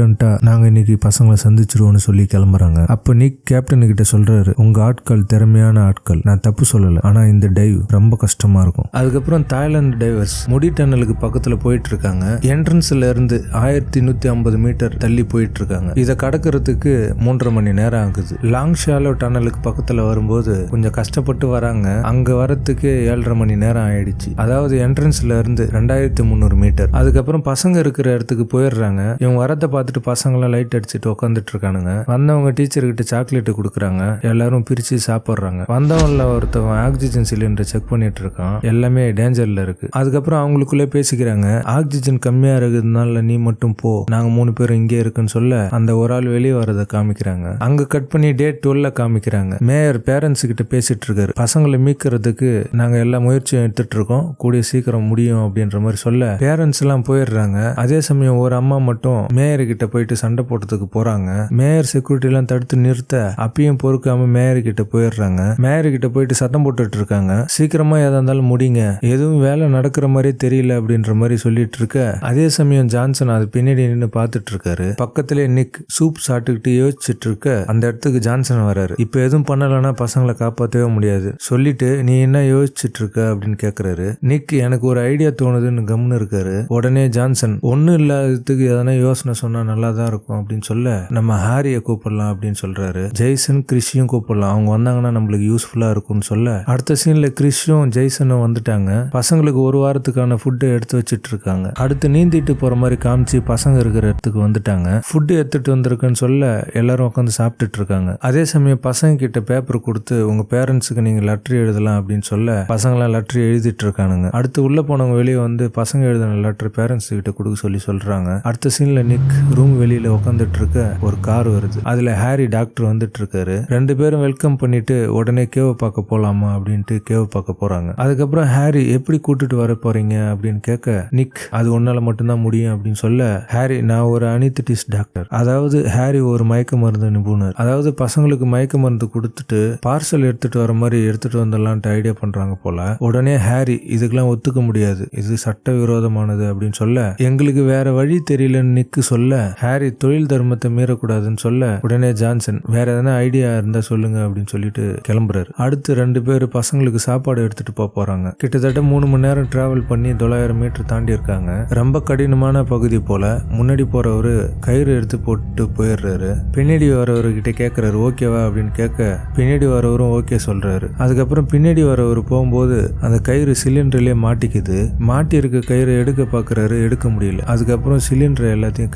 கான்பிடென்ட்டா நாங்க இன்னைக்கு பசங்களை சந்திச்சிருவோம்னு சொல்லி கிளம்புறாங்க. அப்ப நிக் கேப்டன் கிட்ட சொல்றாரு உங்க ஆட்கள் திறமையான ஆட்கள். நான் தப்பு சொல்லல. ஆனா இந்த டைவ் ரொம்ப கஷ்டமா இருக்கும். அதுக்கப்புறம் தாய்லாந்து டைவர்ஸ் முடி டன்னலுக்கு பக்கத்துல போயிட்டு இருக்காங்க என்ட்ரன்ஸ்ல இருந்து ஆயிரத்தி நூத்தி ஐம்பது மீட்டர் தள்ளி போயிட்டு இருக்காங்க இதை கடக்கிறதுக்கு மூன்றரை மணி நேரம் ஆகுது. லாங் ஷாலோ டன்னலுக்கு பக்கத்துல வரும்போது கொஞ்சம் கஷ்டப்பட்டு வராங்க. அங்க வரத்துக்கு ஏழரை மணி நேரம் ஆயிடுச்சு. அதாவது என்ட்ரன்ஸ்ல இருந்து ரெண்டாயிரத்தி முந்நூறு மீட்டர். அதுக்கப்புறம் பசங்க இருக்கிற இடத்துக்கு போயிடுறாங்க. இவங்க வரத்தை பார்த்துட்டு பசங்களாம் லைட் அடிச்சுட்டு உட்காந்துட்டு இருக்கானுங்க வந்தவங்க டீச்சர் கிட்ட கொடுக்குறாங்க. எல்லாரும் பிரித்து சாப்பிட்றாங்க. வந்தவன்ல ஒருத்தவன் ஆக்சிஜன் சிலிண்டர் செக் பண்ணிட்டு இருக்கான் எல்லாமே டேஞ்சர்ல இருக்கு. அதுக்கப்புறம் அவங்களுக்குள்ளே பேசிக்கிறாங்க. ஆக்சிஜன் கம்மியா இருக்கிறதுனால நீ மட்டும் போ. நாங்க மூணு பேரும் இங்கே இருக்குன்னு சொல்ல அந்த ஒரு ஆள் வெளியே வரதை காமிக்கிறாங்க. அங்க கட் பண்ணி டேட் டுவெல்ல காமிக்கிறாங்க. மேயர் பேரண்ட்ஸ் கிட்ட பேசிட்டு இருக்காரு பசங்களை மீட்கிறதுக்கு நாங்க எல்லா முயற்சியும் எடுத்துட்டு இருக்கோம் கூடிய சீக்கிரம் முடியும் அப்படின்ற மாதிரி சொல்ல பேரண்ட்ஸ் எல்லாம் போயிடுறாங்க. அதே சமயம் ஒரு அம்மா மட்டும் மேயர் கிட்ட போயிட்டு சண்டை போட்டதுக்கு போறாங்க. மேயர் செக்யூரிட்டி எல்லாம் தடுத்து நிறுத்த அப்பயும் பொறுக்காம மேயர் கிட்ட போயிடுறாங்க. மேயர் கிட்ட போயிட்டு சத்தம் போட்டுட்டு இருக்காங்க. சீக்கிரமா எதா இருந்தாலும் முடிங்க. எதுவும் வேலை நடக்கிற மாதிரி தெரியல அப்படின்ற மாதிரி சொல்லிட்டு இருக்க. அதே சமயம் ஜான்சன் அது பின்னாடி நின்று பார்த்துட்டு இருக்காரு. பக்கத்திலே நிக் சூப் சாப்பிட்டுக்கிட்டு யோசிச்சுட்டு இருக்க. அந்த இடத்துக்கு ஜான்சன் வராரு. இப்ப எதுவும் பண்ணலன்னா பசங்களை காப்பாற்றவே முடியாது. சொல்லிட்டு நீ என்ன யோசிச்சுட்டு இருக்க? அப்படின்னு கேக்குறாரு. நிக் எனக்கு ஒரு ஐடியா தோணுதுன்னு கம்னு இருக்காரு. உடனே ஜான்சன் ஒன்னும் இல்லாததுக்கு எதனா யோசனை சொன்னா நல்லா தான் இருக்கும் அப்படின்னு சொல்ல நம்ம ஹாரியை கூப்பிடலாம் அப்படின்னு சொல்றாரு. ஜெய்சன் கிறிஷியும் கூப்பிடலாம். அவங்க வந்தாங்கன்னா நம்மளுக்கு யூஸ்ஃபுல்லா இருக்கும்னு சொல்ல அடுத்த சீன்ல கிறிஷும் ஜெய்சனும் வந்துட்டாங்க. பசங்களுக்கு ஒரு வாரத்துக்கான ஃபுட்டை எடுத்து வச்சுட்டு இருக்காங்க அடுத்து நீந்திட்டு போற மாதிரி காமிச்சு பசங்க இருக்கிற இடத்துக்கு வந்துட்டாங்க. ஃபுட்டு எடுத்துட்டு வந்திருக்குன்னு சொல்ல எல்லாரும் உட்காந்து சாப்பிட்டுட்டு இருக்காங்க. அதே சமயம் பசங்க கிட்ட பேப்பர் கொடுத்து உங்க பேரண்ட்ஸுக்கு நீங்க லெட்டர் எழுதலாம் அப்படின்னு சொல்ல பசங்களாம் லெட்டர் எழுதிட்டு இருக்கானுங்க. அடுத்து உள்ள போனவங்க வெளியே வந்து பசங்க எழுதின லெட்டர் பேரண்ட்ஸ் கிட்ட கொடுக்க சொல்லி சொல்றாங்க. அடுத்த சீன்ல நிக் ரூம் வெளியில உட்காந்துட்டு இருக்க ஒரு கார் வருது. அதுல ஹாரி டாக்டர் வந்துட்டு இருக்காரு ரெண்டு பேரும் வெல்கம் பண்ணிட்டு உடனே கேவை பார்க்க போலாமா அப்படின்ட்டு கேவை பார்க்க போறாங்க. அதுக்கப்புறம் ஹாரி எப்படி கூட்டிட்டு வர போறீங்க அப்படின்னு கேட்க நிக் அது உன்னால மட்டும்தான் முடியும் அப்படின்னு சொல்ல ஹாரி நான் ஒரு அனித்திட்டிஸ் டாக்டர். அதாவது ஹாரி ஒரு மயக்க மருந்து நிபுணர். அதாவது பசங்களுக்கு மயக்க மருந்து கொடுத்துட்டு பார்சல் எடுத்துட்டு வர மாதிரி எடுத்துட்டு வந்துடலான்ட்டு ஐடியா பண்றாங்க போல. உடனே ஹாரி இதுக்கெல்லாம் ஒத்துக்க முடியாது. இது சட்ட விரோதமானது அப்படின்னு சொல்ல எங்களுக்கு வேற வழி தெரியலன்னு நிக்கு சொல்ல ஹாரி தொழில் தர்மத்தை மீறக்கூடாதுன்னு சொல்ல உடனே ஜான்சன் வேற எதனா ஐடியா இருந்தா சொல்லுங்க அப்படின்னு சொல்லிட்டு கிளம்புறாரு. அடுத்து ரெண்டு பேர் பசங்களுக்கு சாப்பாடு எடுத்துட்டு போக போறாங்க. கிட்டத்தட்ட மூணு மணி நேரம் டிராவல் பண்ணி தொள்ளாயிரம் மீட்டர் தாண்டி இருக்காங்க. ரொம்ப கடினமான பகுதி போல முன்னாடி போறவரு கயிறு எடுத்து போட்டு போயிடுறாரு. பின்னாடி வரவர்கிட்ட கேட்கறாரு ஓகேவா அப்படின்னு கேட்க பின்னாடி வரவரும் ஓகே சொல்றாரு. அதுக்கப்புறம் பின்னாடி வரவர் போகும்போது அந்த கயிறு சிலிண்டர்லயே மாட்டிக்குது. மாட்டி இருக்க கயிறு எடுக்க பாக்குறாரு எடுக்க முடியல. அதுக்கப்புறம் சிலிண்டர் எல்லாத்தையும்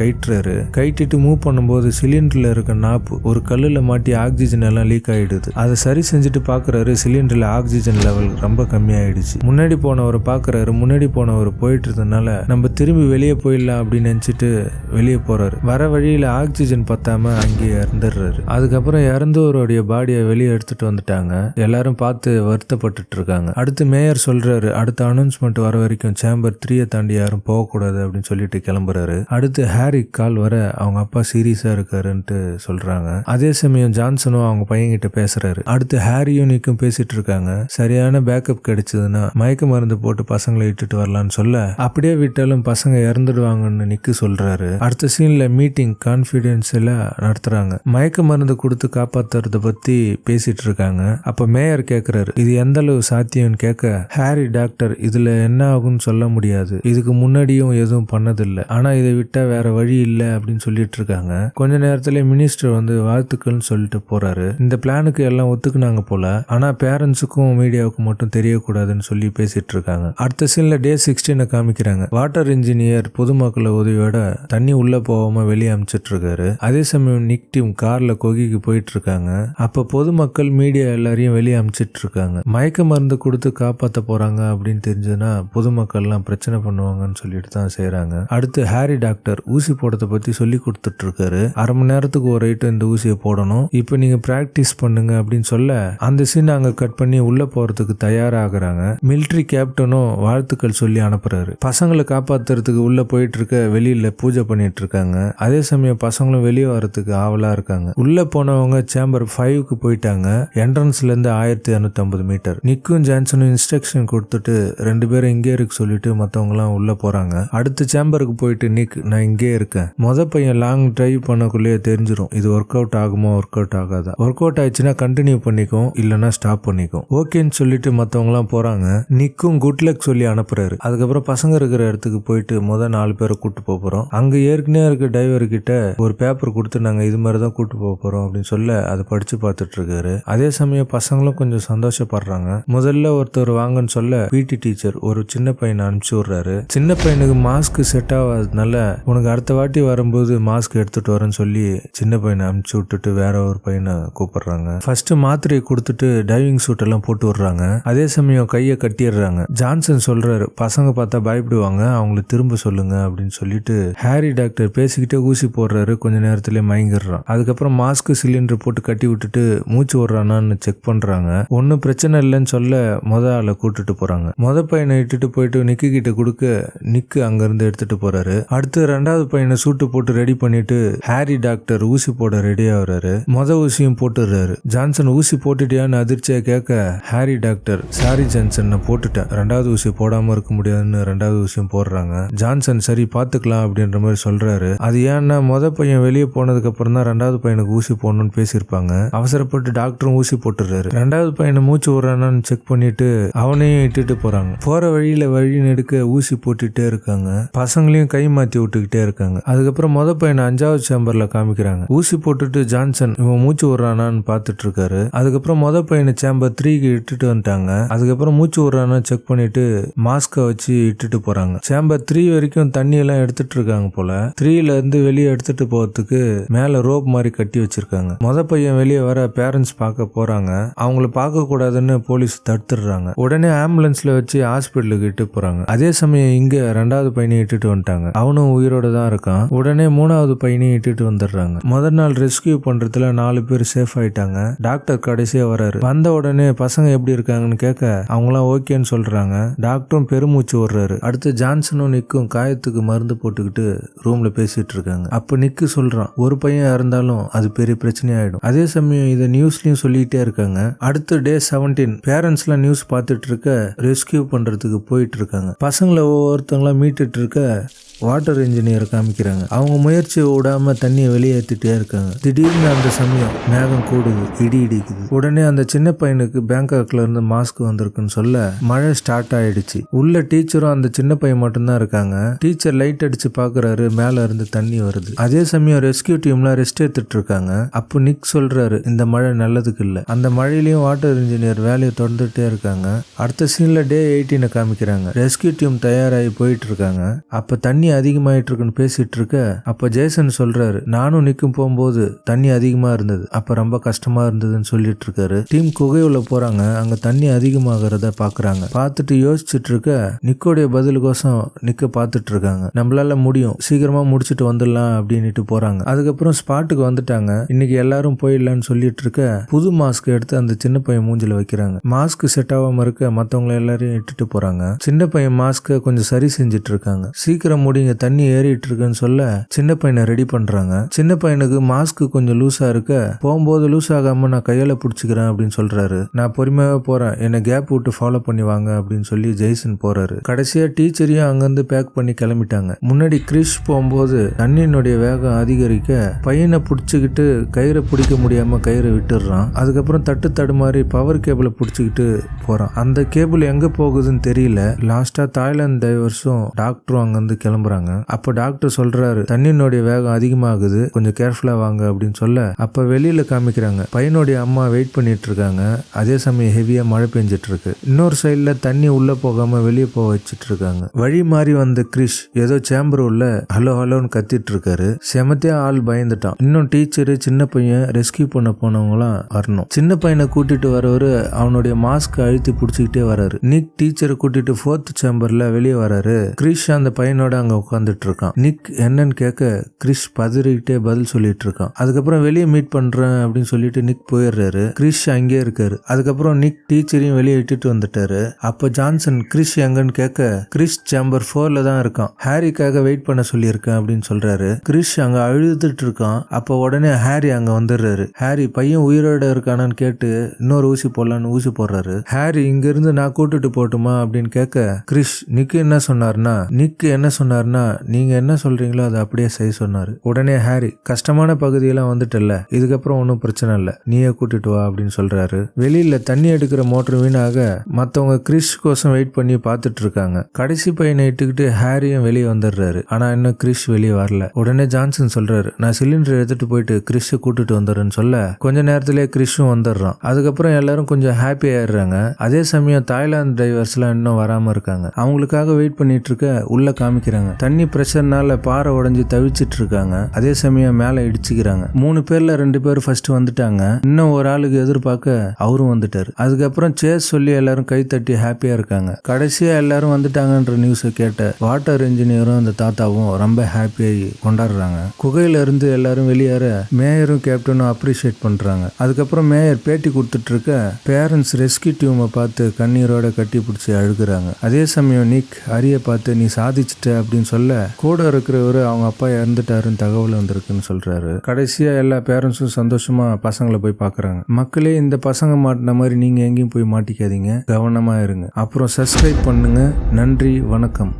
கயிட்டுறாரு கைட்டிட்டு மூவ் பண்ணும்போது சிலிண்டர்ல இருக்க நாப்பு ஒரு கல்லுல மாட்டி ஆக்சிஜன் எல்லாம் லீக் ஆயிடுது. அதை சரி செஞ்சுட்டு பாக்குறாரு சிலிண்டர்ல ஆக்சிஜன் லெவல் ரொம்ப கம்மியாயிடுச்சு. முன்னாடி போனவரை பாக்குறாரு முன்னாடி போனவர் போயிட்டு இருந்தனால நம்ம திரும்பி வெளியே போயிடலாம் அப்படின்னு நினைச்சிட்டு வெளியே போறாரு. வர வழியில ஆக்சிஜன் பத்தாம அங்கேயே இறந்துடுறாரு. அதுக்கப்புறம் இறந்தவருடைய பாடியை வெளியே எடுத்துட்டு வந்துட்டாங்க. எல்லாரும் பார்த்து வருத்தப்பட்டுட்டு இருக்காங்க. அடுத்து மேயர் சொல்றாரு அடுத்த அனௌன்ஸ்மெண்ட் வர வரைக்கும் சேம்பர் த்ரீயை தாண்டி யாரும் போகக்கூடாது அப்படின்னு சொல்லிட்டு கிளம்புறாரு. அடுத்து ஹாரி கால் வர அவங்க அப்பா சீரியஸாக இருக்காருன்ட்டு சொல்கிறாங்க அதே சமயம் ஜான்சனும் அவங்க பையன்கிட்ட பேசுறாரு. அடுத்து ஹாரியும் நிக்கும் பேசிட்டு இருக்காங்க. சரியான பேக்கப் கிடைச்சதுன்னா மயக்க மருந்து போட்டு பசங்களை இட்டுட்டு வரலான்னு சொல்ல அப்படியே விட்டாலும் பசங்க இறந்துடுவாங்கன்னு நிக்கு சொல்றாரு. அடுத்த சீன்ல மீட்டிங் கான்பிடென்ஸ்ல நடத்துறாங்க. மயக்க மருந்து கொடுத்து காப்பாத்துறத பத்தி பேசிட்டு இருக்காங்க. அப்ப மேயர் கேக்குறாரு இது எந்த அளவு சாத்தியம்னு கேட்க ஹாரி டாக்டர் இதுல என்ன ஆகும்னு சொல்ல முடியாது. இதுக்கு முன்னாடியும் எதுவும் பண்ணதில்லை. ஆனா இதை விட்டா வேற வழி இல்லை. இல்லை அப்படின்னு சொல்லிட்டு இருக்காங்க கொஞ்ச நேரத்துல மினிஸ்டர் வந்து வாழ்த்துக்கள்னு சொல்லிட்டு போறாரு. இந்த பிளானுக்கு எல்லாம் ஒத்துக்குனாங்க போல. ஆனா பேரண்ட்ஸுக்கும் மீடியாவுக்கும் மட்டும் தெரியக்கூடாதுன்னு சொல்லி பேசிட்டு இருக்காங்க அடுத்த சீன்ல டே சிக்ஸ்டீனை காமிக்கிறாங்க. வாட்டர் இன்ஜினியர் பொதுமக்களை உதவியோட தண்ணி உள்ள போகாம வெளியே அமைச்சிட்டு இருக்காரு அதே சமயம் நிக் டீம் கார்ல கொகிக்கு போயிட்டு இருக்காங்க அப்ப பொதுமக்கள் மீடியா எல்லாரையும் வெளியே அமைச்சிட்டு இருக்காங்க மயக்க மருந்து கொடுத்து காப்பாத்த போறாங்க அப்படின்னு தெரிஞ்சதுன்னா பொதுமக்கள்லாம் பிரச்சனை பண்ணுவாங்கன்னு சொல்லிட்டு தான் செய்யறாங்க அடுத்து ஹாரி டாக்டர் ஊசி போடுறத பற்றி சொல்லி கொடுத்துட்ருக்காரு. அரை மணி நேரத்துக்கு ஒரு ஐட்டம் இந்த ஊசியை போடணும். இப்போ நீங்கள் ப்ராக்டிஸ் பண்ணுங்க அப்படின்னு சொல்ல அந்த சீன் அங்கே கட் பண்ணி உள்ளே போகிறதுக்கு தயாராகிறாங்க. மிலிட்ரி கேப்டனும் வாழ்த்துக்கள் சொல்லி அனுப்புறாரு. பசங்களை காப்பாத்துறதுக்கு உள்ளே போயிட்டு இருக்க வெளியில் பூஜை பண்ணிட்டு இருக்காங்க அதே சமயம் பசங்களும் வெளியே வரத்துக்கு ஆவலாக இருக்காங்க. உள்ளே போனவங்க சேம்பர் ஃபைவ்க்கு போயிட்டாங்க. என்ட்ரன்ஸ்லேருந்து ஆயிரத்தி இரநூத்தம்பது மீட்டர் நிக்கும் ஜான்சனும் இன்ஸ்ட்ரக்ஷன் கொடுத்துட்டு ரெண்டு பேரும் இங்கே இருக்கு சொல்லிட்டு மற்றவங்களாம் உள்ளே போகிறாங்க அடுத்த சேம்பருக்கு போயிட்டு நிக் நான் இங்கே இருக்கேன். மொத பையன் லாங் டிரைவ் பண்ணக்குள்ளேயே தெரிஞ்சிடும் இது ஒர்க் அவுட் ஆகுமா ஒர்க் அவுட் ஆகாதா? ஒர்க் அவுட் ஆயிடுச்சுன்னா கண்டினியூ பண்ணிக்கும் இல்லைன்னா ஸ்டாப் பண்ணிக்கும் ஓகேன்னு சொல்லிட்டு மற்றவங்களாம் போகிறாங்க நிற்கும் நிக்கும் குட் லக் சொல்லி அனுப்புறாரு. அதுக்கப்புறம் பசங்க இருக்கிற இடத்துக்கு போயிட்டு மொதல் நாலு பேரை கூப்பிட்டு போக போகிறோம் அங்கே ஏற்கனவே இருக்க டிரைவர் கிட்ட ஒரு பேப்பர் கொடுத்து நாங்கள் இது மாதிரி தான் கூப்பிட்டு போக போகிறோம் அப்படின்னு சொல்ல அதை படித்து பார்த்துட்டு இருக்காரு. அதே சமயம் பசங்களும் கொஞ்சம் சந்தோஷப்படுறாங்க. முதல்ல ஒருத்தர் வாங்கன்னு சொல்ல பிடி டீச்சர் ஒரு சின்ன பையனை அனுப்பிச்சு விடுறாரு. சின்ன பையனுக்கு மாஸ்க் செட் ஆகாததுனால உனக்கு அடுத்த வாட்டி வரும்போது மாஸ்க் எடுத்துட்டு வரேன்னு சொல்லி சின்ன பையனை அனுப்பிச்சி விட்டுட்டு வேற ஒரு பையனை கூப்பிடுறாங்க. ஃபர்ஸ்ட் மாத்திரையை கொடுத்துட்டு டைவிங் சூட் எல்லாம் போட்டு விடுறாங்க. அதே சமயம் கையை கட்டிடுறாங்க. ஜான்சன் சொல்றாரு பசங்க பார்த்தா பயப்படுவாங்க. அவங்கள திரும்ப சொல்லுங்க அப்படின்னு சொல்லிட்டு ஹாரி டாக்டர் பேசிக்கிட்டே ஊசி போடுறாரு. கொஞ்ச நேரத்திலே மயங்கிடுறான். அதுக்கப்புறம் மாஸ்க் சிலிண்டர் போட்டு கட்டி விட்டுட்டு மூச்சு விடுறானான்னு செக் பண்றாங்க. ஒன்றும் பிரச்சனை இல்லைன்னு சொல்ல மொத ஆளை கூட்டுட்டு போறாங்க. மொத பையனை இட்டுட்டு போயிட்டு நிக்கு கிட்ட கொடுக்க நிக்கு அங்கிருந்து எடுத்துட்டு போறாரு. அடுத்து ரெண்டாவது பையனை சூட்டு போட்டு ரெடி பண்ணிட்டு ஹாரி டாக்டர் ஊசி போட ரெடி ஆகுறாரு. மொத ஊசியும் போட்டுடுறாரு. ஜான்சன் ஊசி போட்டுட்டியான்னு அதிர்ச்சியா கேட்க ஹாரி டாக்டர் சாரி ஜான்சன் நான் போட்டுட்டேன். ரெண்டாவது ஊசி போடாம இருக்க முடியாதுன்னு ரெண்டாவது ஊசியும் போடுறாங்க. ஜான்சன் சரி பாத்துக்கலாம் அப்படின்ற மாதிரி சொல்றாரு. அது ஏன்னா மொத பையன் வெளியே போனதுக்கு அப்புறம் தான் ரெண்டாவது பையனுக்கு ஊசி போடணும்னு பேசியிருப்பாங்க. அவசரப்பட்டு டாக்டரும் ஊசி போட்டுறாரு ரெண்டாவது பையனை மூச்சு விடுறானான்னு செக் பண்ணிட்டு அவனையும் இட்டுட்டு போறாங்க. போற வழியில வழி நெடுக்க ஊசி போட்டுட்டே இருக்காங்க. பசங்களையும் கை மாத்தி விட்டுக்கிட்டே இருக்காங்க. அதுக்கப்புறம் மொத பையனை அஞ்சாவது சேம்பர்ல காமிக்கிறாங்க. ஊசி போட்டுட்டு ஜான்சன் இவன் மூச்சு விடுறானான்னு பார்த்துட்டு இருக்காரு அதுக்கப்புறம் மொத பையனை சேம்பர் த்ரீக்கு இட்டுட்டு வந்துட்டாங்க. அதுக்கப்புறம் மூச்சு விடுறானா செக் பண்ணிட்டு மாஸ்கை வச்சு இட்டுட்டு போறாங்க. சேம்பர் த்ரீ வரைக்கும் தண்ணி எல்லாம் எடுத்துட்டு இருக்காங்க போல. த்ரீல இருந்து வெளியே எடுத்துட்டு போறதுக்கு மேல ரோப் மாதிரி கட்டி வச்சிருக்காங்க. மொத பையன் வெளியே வர பேரண்ட்ஸ் பார்க்க போறாங்க. அவங்கள பார்க்க கூடாதுன்னு போலீஸ் தடுத்துடுறாங்க. உடனே ஆம்புலன்ஸ்ல வச்சு ஹாஸ்பிட்டலுக்கு இட்டு போறாங்க. அதே சமயம் இங்க ரெண்டாவது பையனை இட்டுட்டு வந்துட்டாங்க. அவனும் உயிரோட தான் இருக்கான். உடனே மூணாவது பையனையும் இட்டுட்டு வந்துடுறாங்க. முதல் நாள் ரெஸ்கியூ பண்றதுல நாலு பேர் சேஃப் ஆயிட்டாங்க. டாக்டர் கடைசியா வராரு. வந்த உடனே பசங்க எப்படி இருக்காங்கன்னு கேட்க அவங்களாம் ஓகேன்னு சொல்றாங்க. டாக்டரும் பெருமூச்சு விடுறாரு. அடுத்து ஜான்சனும் நிக்கும் காயத்துக்கு மருந்து போட்டுக்கிட்டு ரூம்ல பேசிட்டு இருக்காங்க. அப்ப நிக்கு சொல்றான் ஒரு பையன் இருந்தாலும் அது பெரிய பிரச்சனையாயிடும். அதே சமயம் இதை நியூஸ்லயும் சொல்லிட்டே இருக்காங்க. அடுத்த டே செவன்டீன் பேரண்ட்ஸ்லாம் நியூஸ் பார்த்துட்டு இருக்க ரெஸ்கியூ பண்றதுக்கு போயிட்டு இருக்காங்க. பசங்களை ஒவ்வொருத்தங்களா மீட்டுட்டு இருக்க வாட்டர் இன்ஜினியர் காமிக்கிறாங்க. அவங்க முயற்சி விடாம தண்ணியை வெளியேற்றிட்டே இருக்காங்க. திடீர்னு அந்த சமயம் மேகம் கூடுது இடி இடிக்குது. உடனே அந்த சின்ன பையனுக்கு பேங்காக்ல இருந்து மாஸ்க் வந்திருக்குன்னு சொல்ல மழை ஸ்டார்ட் ஆயிடுச்சு. உள்ள டீச்சரும் அந்த சின்ன பையன் மட்டும்தான் இருக்காங்க. டீச்சர் லைட் அடிச்சு பாக்குறாரு மேல இருந்து தண்ணி வருது. அதே சமயம் ரெஸ்கியூ டீம்லாம் ரெஸ்ட் எடுத்துட்டு இருக்காங்க. அப்போ நிக் சொல்றாரு இந்த மழை நல்லதுக்கு இல்ல. அந்த மழையிலயும் வாட்டர் இன்ஜினியர் வேலையை தொடர்ந்துட்டே இருக்காங்க. அடுத்த சீன்ல டே எயிட்டீனை காமிக்கிறாங்க. ரெஸ்கியூ டீம் தயாராகி போயிட்டு இருக்காங்க. அப்ப தண்ணி அதிகமாயிட்டு இருக்குன்னு பேசிட்டு இருக்க அப்ப ஜேசன் சொல்றாரு நானும் நிக்கும் போகும்போது தண்ணி அதிகமா இருந்தது. அப்ப ரொம்ப கஷ்டமா இருந்ததுன்னு சொல்லிட்டு இருக்காரு டீம் குகையுள்ள போறாங்க. அங்க தண்ணி அதிகமாகறத பாக்குறாங்க. பார்த்துட்டு யோசிச்சுட்டு இருக்க நிக்கோடைய பதிலுக்கோசம் நிக்க பார்த்துட்டு இருக்காங்க நம்மளால முடியும். சீக்கிரமா முடிச்சுட்டு வந்துடலாம் அப்படின்னுட்டு போறாங்க. அதுக்கப்புறம் ஸ்பாட்டுக்கு வந்துட்டாங்க. இன்னைக்கு எல்லாரும் போயிடலான்னு சொல்லிட்டு இருக்க புது மாஸ்க் எடுத்து அந்த சின்ன பையன் மூஞ்சில வைக்கிறாங்க. மாஸ்க் செட் ஆகாம இருக்க மத்தவங்களை எல்லாரையும் இட்டுட்டு போறாங்க. சின்ன பையன் மாஸ்க கொஞ்சம் சரி செஞ்சுட்டு இருக்காங்க சீக்கிரம் முடிங்க தண்ணி ஏறிட்டு இருக்குன்னு சொல்ல சின்ன பையனை ரெடி பண்றாங்க. சின்ன பையனுக்கு மாஸ்க் கொஞ்சம் லூஸா இருக்க போகும்போது லூஸ் ஆகாம நான் கையில பிடிச்சிக்கிறேன் அப்படின்னு சொல்றாரு. நான் பொறுமையாவே போறேன். என்னை கேப் விட்டு ஃபாலோ பண்ணி வாங்க அப்படின்னு சொல்லி ஜெய்சன் போறாரு. கடைசியா டீச்சரையும் அங்கிருந்து பேக் பண்ணி கிளம்பிட்டாங்க. முன்னாடி கிறிஷ் போகும்போது தண்ணியினுடைய வேகம் அதிகரிக்க பையனை பிடிச்சிக்கிட்டு கயிறை பிடிக்க முடியாம கயிறை விட்டுடுறான். அதுக்கப்புறம் தட்டு தடுமாறி பவர் கேபிளை பிடிச்சிக்கிட்டு போறான். அந்த கேபிள் எங்க போகுதுன்னு தெரியல. லாஸ்டா தாய்லாந்து டைவர்ஸும் டாக்டரும் அங்கிருந்து கிளம்புறாங்க. அப்ப டாக்டர் சொல்றாரு தண்ணியினுடைய வேகம் அதிகமாகுது. கொஞ்சம் கேர்ஃபுல்லா வாங்க அப்படின்னு சொல்ல அப்ப வெளியில காமிக்கிறாங்க. பையனுடைய அம்மா வெயிட் பண்ணிட்டு இருக்காங்க. அதே சமயம் ஹெவியா மழை பெஞ்சிட்டு இருக்கு. இன்னொரு சைடுல தண்ணி உள்ள போகாம வெளியே போக வச்சிட்டு இருக்காங்க. வழி மாறி வந்த கிரிஷ் ஏதோ சேம்பர் உள்ள ஹலோ ஹலோன்னு கத்திட்டு இருக்காரு. செமத்தே ஆள் பயந்துட்டான். இன்னும் டீச்சரு சின்ன பையன் ரெஸ்கியூ பண்ண போனவங்களாம் வரணும். சின்ன பையனை கூட்டிட்டு வரவரு அவனுடைய மாஸ்க் அழுத்தி பிடிச்சிக்கிட்டே வராரு. நிக் டீச்சரை கூட்டிட்டு ஃபோர்த் சேம்பர்ல வெளியே வராரு. கிரிஷ் அந்த பையனோட அங்க உட்காந்துட்டு இருக்கான் நிக் என்னன்னு கேட்க கிறிஸ் பதறிக்கிட்டே பதில் சொல்லிட்டு இருக்கான் அதுக்கப்புறம் வெளியே மீட் பண்றேன் அப்படின்னு சொல்லிட்டு நிக் போயிடுறாரு. கிறிஷ் அங்கே இருக்காரு. அதுக்கப்புறம் நிக் டீச்சரையும் வெளியே இட்டுட்டு வந்துட்டாரு. அப்போ ஜான்சன் கிறிஷ் எங்கன்னு கேட்க கிறிஸ் சேம்பர் ஃபோர்ல தான் இருக்கான். ஹாரிக்காக வெயிட் பண்ண சொல்லியிருக்கேன் அப்படின்னு சொல்றாரு. கிறிஷ் அங்க அழுதுட்டு இருக்கான் அப்போ உடனே ஹாரி அங்க வந்துடுறாரு. ஹாரி பையன் உயிரோட இருக்கானான்னு கேட்டு இன்னொரு ஊசி போடலான்னு ஊசி போடுறாரு. ஹாரி இங்கேருந்து நான் கூட்டுட்டு போட்டுமா அப்படின்னு கேட்க கிறிஷ் நிக்கு என்ன சொன்னார்னா நிக்கு என்ன சொன்னார் சொன்னார்னா நீங்க என்ன சொல்றீங்களோ அதை அப்படியே செய்ய சொன்னார். உடனே ஹாரி கஷ்டமான பகுதியெல்லாம் வந்துட்டல இதுக்கப்புறம் ஒன்றும் பிரச்சனை இல்லை நீயே கூட்டிட்டு வா அப்படின்னு சொல்றாரு. வெளியில தண்ணி எடுக்கிற மோட்டர் வீணாக மற்றவங்க கிறிஷ் கோசம் வெயிட் பண்ணி பார்த்துட்டு இருக்காங்க. கடைசி பையனை இட்டுக்கிட்டு ஹாரியும் வெளியே வந்துடுறாரு. ஆனா இன்னும் கிறிஷ் வெளியே வரல. உடனே ஜான்சன் சொல்றாரு நான் சிலிண்டர் எடுத்துட்டு போயிட்டு கிறிஷை கூட்டிட்டு வந்துடுறேன்னு சொல்ல கொஞ்ச நேரத்திலே கிறிஷும் வந்துடுறான். அதுக்கப்புறம் எல்லாரும் கொஞ்சம் ஹாப்பி ஆயிடுறாங்க. அதே சமயம் தாய்லாந்து டிரைவர்ஸ்லாம் இன்னும் வராமல் இருக்காங்க. அவங்களுக்காக வெயிட் பண்ணிட்டு இருக்க உள்ள காமிக்கிறாங்க. தண்ணி பிரஷர்னால பாறை உடஞ்சி தவிச்சிட்டு இருக்காங்க அதே சமயம் மேல இடிச்சுக்கிறாங்க. மூணு பேர்ல ரெண்டு பேர் ஃபர்ஸ்ட் வந்துட்டாங்க. இன்னும் ஒரு ஆளுக்கு எதிர்பார்க்க அவரும் வந்துட்டாரு. அதுக்கப்புறம் சேஸ் சொல்லி எல்லாரும் கை தட்டி ஹாப்பியா இருக்காங்க. கடைசியா எல்லாரும் வந்துட்டாங்கன்ற நியூஸை கேட்ட வாட்டர் இன்ஜினியரும் அந்த தாத்தாவும் ரொம்ப ஹாப்பியாகி கொண்டாடுறாங்க. குகையில இருந்து எல்லாரும் வெளியேற மேயரும் கேப்டனும் அப்ரிஷியேட் பண்றாங்க. அதுக்கப்புறம் மேயர் பேட்டி கொடுத்துட்டு இருக்க பேரண்ட்ஸ் ரெஸ்கியூ டீமை பார்த்து கண்ணீரோட கட்டி பிடிச்சி அழுகுறாங்க. அதே சமயம் நிக் அரிய பார்த்து நீ சாதிச்சிட்ட அப்படின்னு சொல்ல கூட இருக்கிறவரு அவங்க அப்பா இறந்துட்டாருன்னு தகவல் வந்திருக்குன்னு சொல்றாரு. கடைசியா எல்லா பேரண்ட்ஸும் சந்தோஷமா பசங்களை போய் பாக்குறாங்க. மக்களே இந்த பசங்க மாட்டின மாதிரி நீங்க எங்கேயும் போய் மாட்டிக்காதீங்க. கவனமா இருங்க. அப்புறம் சப்ஸ்கிரைப் பண்ணுங்க. நன்றி வணக்கம்.